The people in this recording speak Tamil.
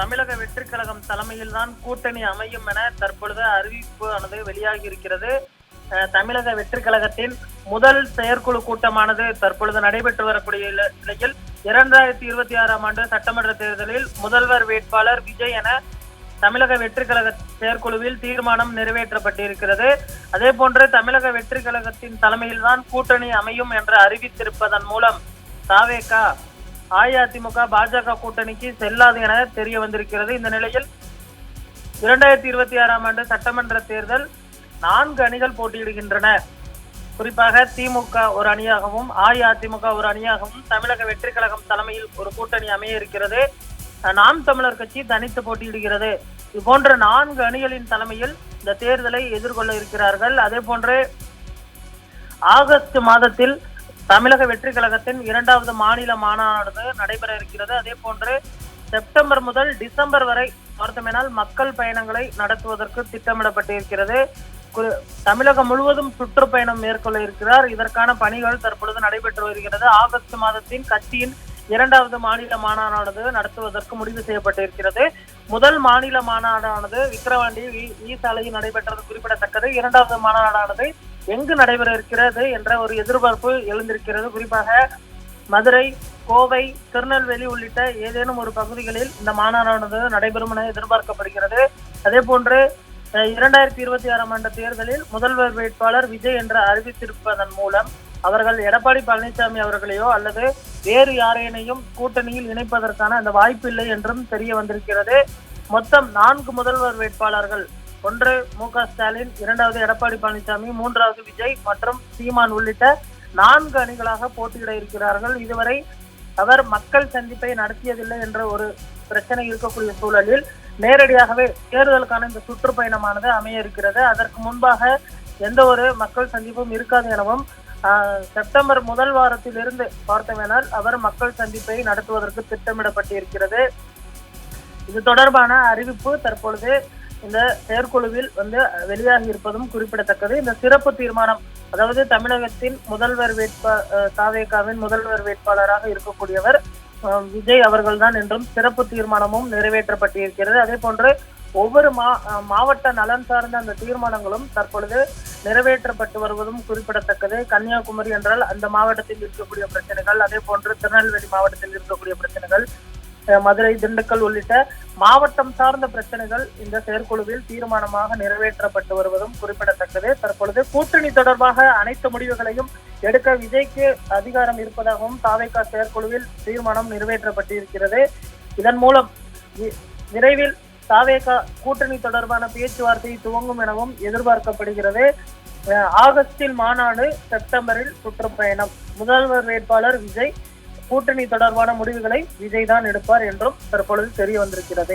தமிழக வெற்றி கழகம் தலைமையில்தான் கூட்டணி அமையும் என தற்பொழுது அறிவிப்பு ஆனது வெளியாகி இருக்கிறது தமிழக வெற்றி கழகத்தின் முதல் செயற்குழு கூட்டமானது தற்பொழுது நடைபெற்று வரக்கூடிய நிலையில் இரண்டாயிரத்தி இருபத்தி ஆறாம் ஆண்டு சட்டமன்ற தேர்தலில் முதல்வர் வேட்பாளர் விஜய் என தமிழக வெற்றி கழக செயற்குழுவில் தீர்மானம் நிறைவேற்றப்பட்டிருக்கிறது. அதே போன்று தமிழக வெற்றி கழகத்தின் தலைமையில்தான் கூட்டணி அமையும் என்று அறிவித்திருப்பதன் மூலம் தாவேகா அஇஅதிமுக பாஜக கூட்டணிக்கு செல்லாது என தெரிய வந்திருக்கிறது. இந்த நிலையில் இரண்டாயிரத்தி இருபத்தி ஆறாம் ஆண்டு சட்டமன்ற தேர்தல் நான்கு அணிகள் போட்டியிடுகின்றன. குறிப்பாக திமுக ஒரு அணியாகவும் அஇஅதிமுக ஒரு அணியாகவும் தமிழக வெற்றி கழகம் தலைமையில் ஒரு கூட்டணி அமைய இருக்கிறது. நாம் தமிழர் கட்சி தனித்து போட்டியிடுகிறது. இதுபோன்ற நான்கு அணிகளின் தலைமையில் இந்த தேர்தலை எதிர்கொள்ள இருக்கிறார்கள். அதே போன்று ஆகஸ்ட் மாதத்தில் தமிழக வெற்றி கழகத்தின் இரண்டாவது மாநில மாநாடு நடைபெற இருக்கிறது. அதே போன்று செப்டம்பர் முதல் டிசம்பர் வரை பார்த்தோமேனால் மக்கள் பயணங்களை நடத்துவதற்கு திட்டமிடப்பட்டிருக்கிறது. தமிழகம் முழுவதும் சுற்றுப்பயணம் மேற்கொள்ள இருக்கிறார். இதற்கான பணிகள் தற்பொழுது நடைபெற்று வருகிறது. ஆகஸ்ட் மாதத்தின் கட்சியின் இரண்டாவது மாநில மாநாடானது நடத்துவதற்கு முடிவு செய்யப்பட்டிருக்கிறது. முதல் மாநில மாநாடானது விக்கிரவாண்டி ஈ சாலையில் நடைபெற்றது குறிப்பிடத்தக்கது. இரண்டாவது மாநாடானது எங்கு நடைபெற இருக்கிறது என்ற ஒரு எதிர்பார்ப்பு எழுந்திருக்கிறது. குறிப்பாக மதுரை கோவை திருநெல்வேலி உள்ளிட்ட ஏதேனும் ஒரு பகுதிகளில் இந்த மாநாடானது நடைபெறும் என எதிர்பார்க்கப்படுகிறது. அதே போன்று இரண்டாயிரத்தி இருபத்தி ஆறாம் ஆண்டு தேர்தலில் முதல்வர் வேட்பாளர் விஜய் என்று அறிவித்திருப்பதன் மூலம் அவர்கள் எடப்பாடி பழனிசாமி அவர்களையோ அல்லது வேறு யாரேனையும் கூட்டணியில் இணைப்பதற்கான அந்த வாய்ப்பு இல்லை என்றும் தெரிய வந்திருக்கிறது. மொத்தம் நான்கு முதல்வர் வேட்பாளர்கள் ஒன்று மு க ஸ்டாலின் இரண்டாவது எடப்பாடி பழனிசாமி மூன்றாவது விஜய் மற்றும் சீமான் உள்ளிட்ட நான்கு அணிகளாக போட்டியிட இருக்கிறார்கள். இதுவரை அவர் மக்கள் சந்திப்பை நடத்தியதில்லை என்ற ஒரு பிரச்சனை இருக்கக்கூடிய சூழலில் நேரடியாகவே தேர்தலுக்கான இந்த சுற்றுப்பயணமானது அமைய இருக்கிறது அதற்கு முன்பாக எந்த ஒரு மக்கள் சந்திப்பும் இருக்காது எனவும் செப்டம்பர் முதல் வாரத்திலிருந்து பார்த்தோமேனால் அவர் மக்கள் சந்திப்பை நடத்துவதற்கு திட்டமிடப்பட்டிருக்கிறது. இது தொடர்பான அறிவிப்பு தற்பொழுது இந்த செயற்குழுவில் வந்து வெளியாகி இருப்பதும் குறிப்பிடத்தக்கது. இந்த சிறப்பு தீர்மானம் அதாவது தமிழகத்தின் முதல்வர் வேட்பா தாவேகாவின் முதல்வர் வேட்பாளராக இருக்கக்கூடியவர் விஜய் அவர்கள்தான் என்றும் சிறப்பு தீர்மானமும் நிறைவேற்றப்பட்டிருக்கிறது. அதே போன்று ஒவ்வொரு மா மாவட்ட நலன் சார்ந்த அந்த தீர்மானங்களும் தற்பொழுது நிறைவேற்றப்பட்டு வருவதும் குறிப்பிடத்தக்கது. கன்னியாகுமரி என்றால் அந்த மாவட்டத்தில் இருக்கக்கூடிய பிரச்சனைகள் அதே போன்று திருநெல்வேலி மாவட்டத்தில் இருக்கக்கூடிய பிரச்சனைகள் மதுரை திண்டுக்கல் உள்ளிட்ட மாவட்டம் சார்ந்த பிரச்சனைகள் இந்த செயற்குழுவில் தீர்மானமாக நிறைவேற்றப்பட்டு வருவதும் குறிப்பிடத்தக்கது. தற்பொழுது கூட்டணி தொடர்பாக அனைத்து முடிவுகளையும் எடுக்க விஜய்க்கு அதிகாரம் இருப்பதாகவும் தாவேகா செயற்குழுவில் தீர்மானம் நிறைவேற்றப்பட்டிருக்கிறது. இதன் மூலம் விரைவில் தாவேகா கூட்டணி தொடர்பான பேச்சுவார்த்தை துவங்கும் எனவும் எதிர்பார்க்கப்படுகிறது. ஆகஸ்டில் மாநாடு செப்டம்பரில் சுற்றுப்பயணம். முதல்வர் வேட்பாளர் விஜய் கூட்டணி தொடர்பான முடிவுகளை விஜய் தான் எடுப்பார் என்றும் தற்பொழுது தெரிய வந்திருக்கிறது.